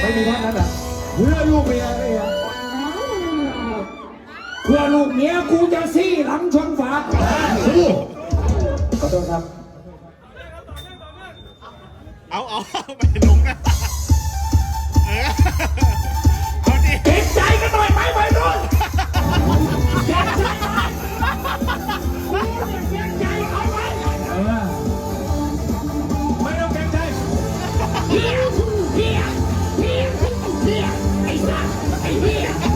ไม่มีท่านนั้นเหรเพื่อลูกเมียไม่เหเพื่อลูกเมียกูจะซี่หลังชงฝาขอโทษครับ เอาเอาไปลงนะ Yeah.